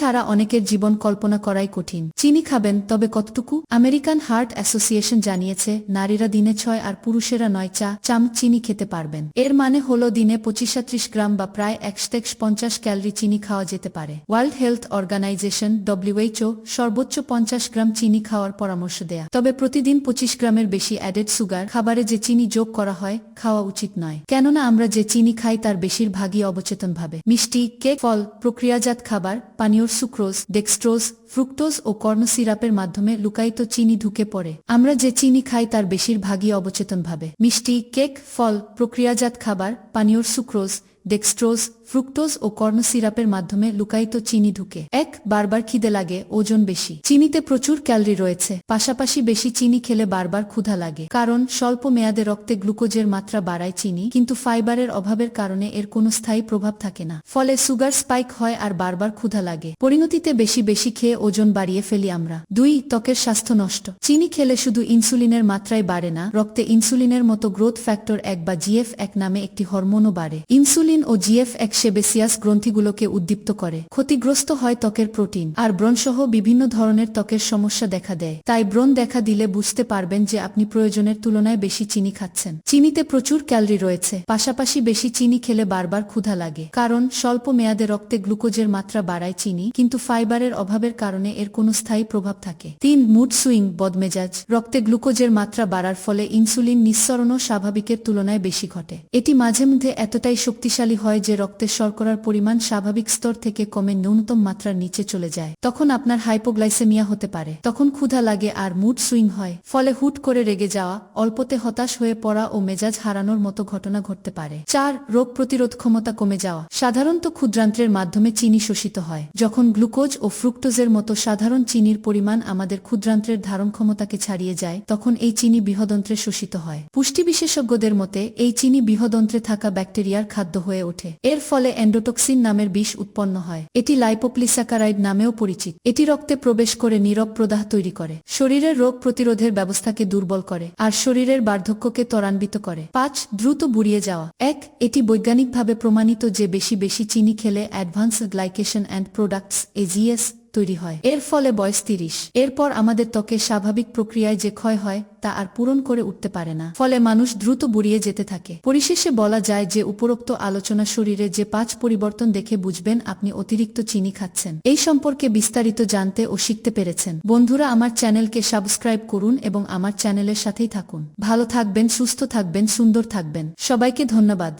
ছাড়া অনেকের জীবন কল্পনা করাই কঠিন। চিনি খাবেন, তবে কতটুকু? আমেরিকান হার্ট অ্যাসোসিয়েশন জানিয়েছে, নারীরা দিনে ছয় আর পুরুষেরা নয় চা চাম চিনি খেতে পারবেন। এর মানে হলো দিনে পঁচিশ সাত্রিশ গ্রাম বা প্রায় একশো পঞ্চাশ ক্যালরি চিনি খাওয়া যেতে পারে। ওয়ার্ল্ড হেলথ অর্গানাইজেশন, ডব্লিউএইচও, সর্বোচ্চ পঞ্চাশ গ্রাম চিনি খাওয়ার পরামর্শ দেয়া। তবে প্রতিদিন পঁচিশ গ্রামের বেশি অ্যাডেড সুগার খাবারে যে চিনি যোগ করা হয়, খাওয়া উচিত নয়। কেননা আমরা যে চিনি খাই তার বেশিরভাগই অবচেতনভাবে। মিষ্টি, কেক, ফল, প্রক্রিয়াজাত খাবার পানীয়র সুক্রোজ ডেক্সট্রোজ ফ্রুক্টোজ ও কর্ণ সিরাপের মাধ্যমে লুকায়িত চিনি ঢুকে পড়ে। আমরা যে চিনি খাই তার বেশিরভাগই অবচেতনভাবে। মিষ্টি, কেক, ফল, প্রক্রিয়াজাত খাবার পানীয় সুক্রোজ ডেক্সট্রোজ ফ্রুক্টোজ ও কর্ন সিরাপের মাধ্যমে লুকায়িত চিনি ঢুকে। এক, বারবার খিদে লাগে, ওজন বেশি। চিনিতে প্রচুর ক্যালরি রয়েছে, পাশাপাশি বেশি চিনি খেলে বারবার ক্ষুধা লাগে। কারণ, স্বল্প মেয়াদে রক্তে গ্লুকোজের মাত্রা বাড়ায় চিনি, কিন্তু ফাইবারের অভাবের কারণে এর কোনো স্থায়ী প্রভাব থাকে না। ফলে সুগার স্পাইক হয় আর বারবার ক্ষুধা লাগে। পরিণতিতে বেশি বেশি খেয়ে ওজন বাড়িয়ে ফেলি আমরা। দুই, ত্বকের স্বাস্থ্য নষ্ট। চিনি খেলে শুধু ইনসুলিনের মাত্রাই বাড়ে না, রক্তে ইনসুলিনের মতো গ্রোথ ফ্যাক্টর এক বা জিএফ এক নামে একটি হরমোনও বাড়ে। ইনসুলিন ও জিএফ এক সেবেসিয়াস গ্রন্থিগুলোকে উদ্দীপ্ত করে। ক্ষতিগ্রস্ত হয় ত্বকের প্রোটিন, আর ব্রণসহ বিভিন্ন ধরনের ত্বকের সমস্যা দেখা দেয়। তাই ব্রণ দেখা দিলে বুঝতে পারবেন যে আপনি প্রয়োজনের তুলনায় বেশি চিনি খাচ্ছেন। চিনিতে প্রচুর ক্যালরি রয়েছে, পাশাপাশি বেশি চিনি খেলে বারবার ক্ষুধা লাগে। কারণ স্বল্প মেয়াদে রক্তে গ্লুকোজের মাত্রা বাড়ায় চিনি, কিন্তু ফাইবারের অভাবের কারণে এর কোনো স্থায়ী প্রভাব থাকে। তিন, মুড সুইং, বদমেজাজ। রক্তে গ্লুকোজের মাত্রা বাড়ার ফলে ইনসুলিন নিঃসরণও স্বাভাবিকের তুলনায় বেশি ঘটে। এটি মাঝে মধ্যে এতটাই শক্তিশালী হয় যে রক্তের শর্করার পরিমাণ স্বাভাবিক স্তর থেকে কমে ন্যূনতম মাত্রার নিচে চলে যায়। তখন আপনার হাইপোগ্লাইসেমিয়া হতে পারে। তখন ক্ষুধা লাগে আর মুড সুইং হয়, ফলে হুট করে রেগে যাওয়া, অল্পতে হতাশ হয়ে পড়া ও মেজাজ হারানোর মতো ঘটনা ঘটতে পারে। চার, রোগ প্রতিরোধ ক্ষমতা কমে যাওয়া। সাধারণত ক্ষুদ্রান্ত্রের মাধ্যমে চিনি শোষিত হয়। যখন গ্লুকোজ ও ফ্রুক্টোজের মতো সাধারণ চিনির পরিমাণ আমাদের ক্ষুদ্রান্ত্রের ধারণ ক্ষমতাকে ছাড়িয়ে যায়, তখন এই চিনি বৃহদন্ত্রে শোষিত হয়। পুষ্টি বিশেষজ্ঞদের মতে, এই চিনি বৃহদন্ত্রে থাকা ব্যাকটেরিয়ার খাদ্য হয়ে ওঠে। এর ফলে অ্যান্ডোটক্সিন নামের বিষ উৎপন্ন হয়। এটি লাইপোপ্লিসাকারাইড নামেও পরিচিত। এটি রক্তে প্রবেশ করে নীরব প্রদাহ তৈরি করে। শরীরের রোগ প্রতিরোধের ব্যবস্থাকে দুর্বল করে আর শরীরের বার্ধক্যকে ত্বরান্বিত করে। পাঁচ, দ্রুত বুড়িয়ে যাওয়া। এক, এটি বৈজ্ঞানিকভাবে প্রমাণিত যে বেশি বেশি চিনি খেলে advance glycation and products AGS তৈরি হয়। এর ফলে বয়স তিরিশ। এরপর আমাদের ত্বকে স্বাভাবিক প্রক্রিয়ায় যে ক্ষয় হয়, তা আর পূরণ করে উঠতে পারে না। ফলে মানুষ দ্রুত বুড়িয়ে যেতে থাকে। পরিশেষে বলা যায় যে, উপরোক্ত আলোচনা শরীরে যে পাঁচ পরিবর্তন দেখে বুঝবেন, আপনি অতিরিক্ত চিনি খাচ্ছেন। এই সম্পর্কে বিস্তারিত জানতে ও শিখতে পেরেছেন। বন্ধুরা, আমার চ্যানেলকে সাবস্ক্রাইব করুন এবং আমার চ্যানেলের সাথেই থাকুন। ভালো থাকবেন, সুস্থ থাকবেন, সুন্দর থাকবেন। সবাইকে ধন্যবাদ।